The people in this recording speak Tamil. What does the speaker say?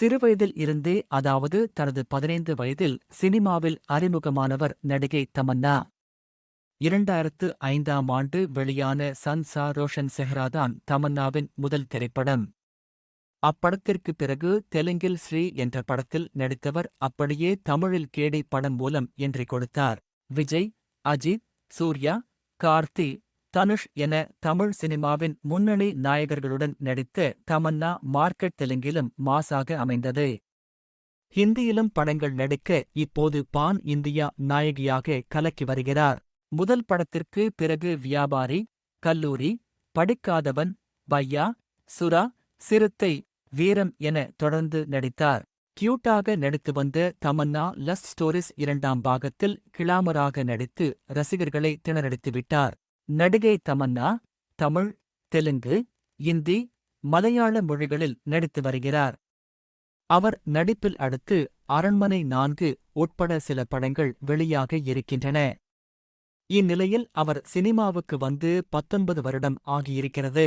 சிறுவயதில் இருந்தே அதாவது தனது பதினைந்து வயதில் சினிமாவில் அறிமுகமானவர் நடிகை தமன்னா. இரண்டாயிரத்து ஐந்தாம் ஆண்டு வெளியான சன்சா ரோஷன் செஹ்ராதான் தமன்னாவின் முதல் திரைப்படம். அப்படத்திற்கு பிறகு தெலுங்கில் ஸ்ரீ என்ற படத்தில் நடித்தவர் அப்படியே தமிழில் கேடி படம் மூலம் என்றி கொடுத்தார். விஜய் அஜித் சூர்யா கார்த்தி தனுஷ் என தமிழ் சினிமாவின் முன்னணி நாயகர்களுடன் நடித்த தமன்னா மார்க்கெட் தெலுங்கிலும் மாசாக அமைந்தது. ஹிந்தியிலும் படங்கள் நடிக்க இப்போது பான் இந்தியா நாயகியாக கலக்கி வருகிறார். முதல் படத்திற்கு பிறகு வியாபாரி கல்லூரி படிக்காதவன் பையா சுரா சிறுத்தை வீரம் என தொடர்ந்து நடித்தார். கியூட்டாக நடித்து வந்த தமன்னா லஸ் ஸ்டோரிஸ் இரண்டாம் பாகத்தில் கிளாமராக நடித்து ரசிகர்களை திணறடித்து விட்டார். நடிகை தமன்னா தமிழ் தெலுங்கு இந்தி மலையாள மொழிகளில் நடித்து வருகிறார். அவர் நடிப்பில் அடுத்து அரண்மனை நான்கு உட்பட சில படங்கள் வெளியாக இருக்கின்றன. இந்நிலையில் அவர் சினிமாவுக்கு வந்து பத்தொன்பது வருடம் ஆகியிருக்கிறது.